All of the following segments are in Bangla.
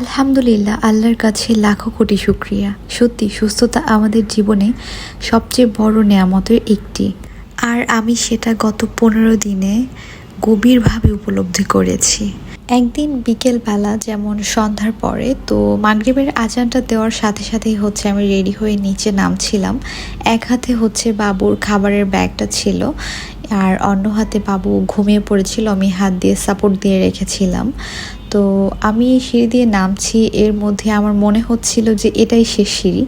আলহামদুলিল্লাহ, আল্লাহর কাছে লাখো কোটি শুক্রিয়া। সত্যি, সুস্থতা আমাদের জীবনে সবচেয়ে বড় নেয়ামতের একটি। আর আমি সেটা গত পনেরো দিনে গভীরভাবে উপলব্ধি করেছি। একদিন বিকেলবেলা, যেমন সন্ধ্যার পরে, তো মাগরিবের আজানটা দেওয়ার সাথে সাথেই হচ্ছে আমি রেডি হয়ে নিচে নামছিলাম। এক হাতে হচ্ছে বাবুর খাবারের ব্যাগটা ছিল, আর অন্য হাতে বাবু ঘুমিয়ে পড়েছিল, আমি হাত দিয়ে সাপোর্ট দিয়ে রেখেছিলাম। তো আমি এই সিঁড়ি দিয়ে নামছি। এর মধ্যে আমার মনে হচ্ছিল যে এটাই শেষ সিঁড়ি।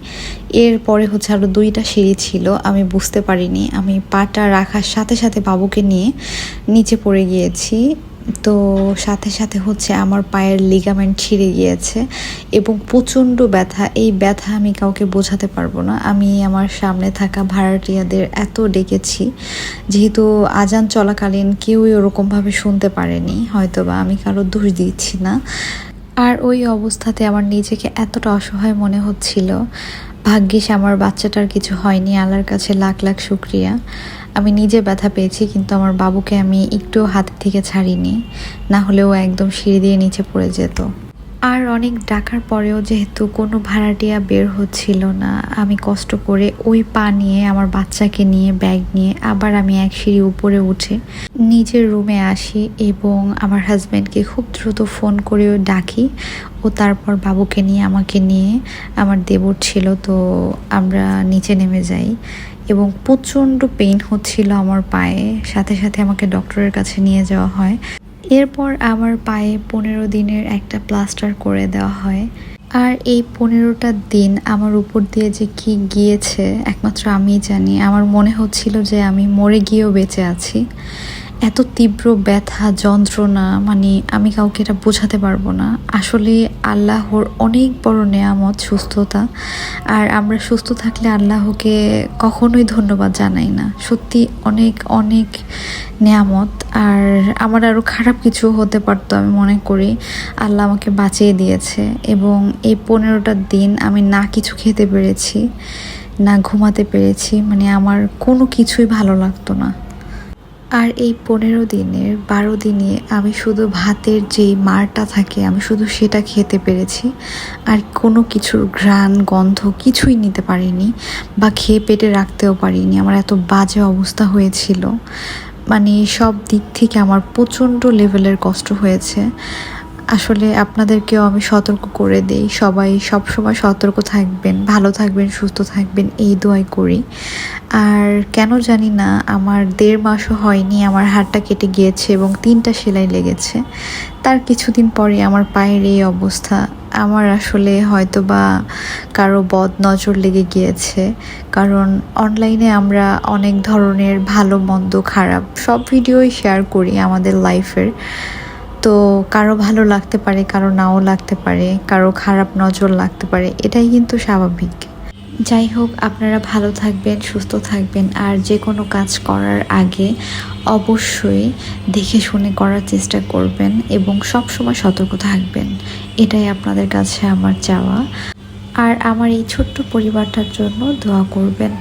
এর পরে হচ্ছে আরও দুইটা সিঁড়ি ছিল, আমি বুঝতে পারিনি। আমি পাটা রাখার সাথে সাথে বাবুকে নিয়ে নিচে পড়ে গিয়েছি। তো সাথে সাথে হচ্ছে আমার পায়ের লিগামেন্ট ছিঁড়ে গিয়েছে এবং প্রচণ্ড ব্যথা। এই ব্যথা আমি কাউকে বোঝাতে পারব না। আমি আমার সামনে থাকা ভাড়াটিয়াদের এত ডেকেছি, যেহেতু আজান চলাকালীন কেউই ওরকমভাবে শুনতে পারেনি হয়তো বা আমি কারও দোষ দিচ্ছি না। আর ওই অবস্থাতে আমার নিজেকে এতটা অসহায় মনে হচ্ছিল। ভাগ্যিস আমার বাচ্চাটার কিছু হয়নি। আল্লাহর কাছে লাখ লাখ শুক্রিয়া। আমি নিজে ব্যথা পেয়েছি, কিন্তু আমার বাবুকে আমি একটু হাত থেকে ছাড়িনি। না হলেও একদম সিঁড়ি দিয়ে নিচে পড়ে যেত। আর অনেক ডাকার পরেও যেহেতু কোনো ভাড়াটিয়া বের হচ্ছিল না, আমি কষ্ট করে ওই পা নিয়ে আমার বাচ্চাকে নিয়ে, ব্যাগ নিয়ে আবার আমি এক সিঁড়ি উপরে উঠে নিজের রুমে আসি এবং আমার হাজব্যান্ডকে খুব দ্রুত ফোন করেও ডাকি ও তারপর বাবুকে নিয়ে, আমাকে নিয়ে আমার দেবর ছিল তো আমরা নিচে নেমে যাই এবং প্রচণ্ড পেইন হচ্ছিল আমার পায়ে। সাথে সাথে আমাকে ডক্টরের কাছে নিয়ে যাওয়া হয়। এরপর আমার পায়ে পনেরো দিনের একটা প্লাস্টার করে দেওয়া হয়। আর এই পনেরোটা দিন আমার উপর দিয়ে যে কি গিয়েছে, একমাত্র আমি জানি। আমার মনে হচ্ছিল যে আমি মরে গিয়েও বেঁচে আছি। এত তীব্র ব্যথা, যন্ত্রণা মানে আমি কাউকে এটা বোঝাতে পারব না। আসলে আল্লাহর অনেক বড় নেয়ামত সুস্থতা। আর আমরা সুস্থ থাকলে আল্লাহকে কখনোই ধন্যবাদ জানাই না। সত্যি অনেক অনেক নেয়ামত। আর আমার আরও খারাপ কিছু হতে পারতো আমি মনে করি। আল্লাহ আমাকে বাঁচিয়ে দিয়েছে এবং এই পনেরোটা দিন আমি না কিছু খেতে পেরেছি, না ঘুমাতে পেরেছি। মানে আমার কোনো কিছুই ভালো লাগতো না। আর এই পনেরো দিনের বারো দিনে আমি শুধু ভাতের যেই মারটা থাকে, আমি শুধু সেটা খেতে পেরেছি। আর কোনো কিছুর ঘ্রাণ, গন্ধ কিছুই নিতে পারিনি বা খেয়ে পেটে রাখতেও পারিনি। আমার এত বাজে অবস্থা হয়েছিল। মানে সব দিক থেকে আমার প্রচণ্ড লেভেলের কষ্ট হয়েছে। আসলে আপনাদেরকেও আমি সতর্ক করে দেই। সবাই সব সময় সতর্ক থাকবেন, ভালো থাকবেন, সুস্থ থাকবেন, এই দোয়াই করি। আর কেন জানি না, আমার দেড় মাসও হয়নি, আমার হাড়টা কেটে গিয়েছে এবং তিনটা সেলাই লেগেছে। তার কিছুদিন পরে আমার পায়ের এই অবস্থা। আমার আসলে হয়তো বা কারও বদ নজর লেগে গিয়েছে। কারণ অনলাইনে আমরা অনেক ধরনের ভালো, মন্দ, খারাপ সব ভিডিওই শেয়ার করি আমাদের লাইফের তো কারও ভালো লাগতে পারে, কারও নাও লাগতে পারে, কারও খারাপ নজর লাগতে পারে, এটাই কিন্তু স্বাভাবিক। যাই হোক, আপনারা ভালো থাকবেন, সুস্থ থাকবেন, আর যে কোনো কাজ করার আগে অবশ্যই দেখে শুনে করার চেষ্টা করবেন এবং সব সময় সতর্ক থাকবেন। এটাই আপনাদের কাছে আমার চাওয়া। আর আমার এই ছোট্ট পরিবারটার জন্য দোয়া করবেন।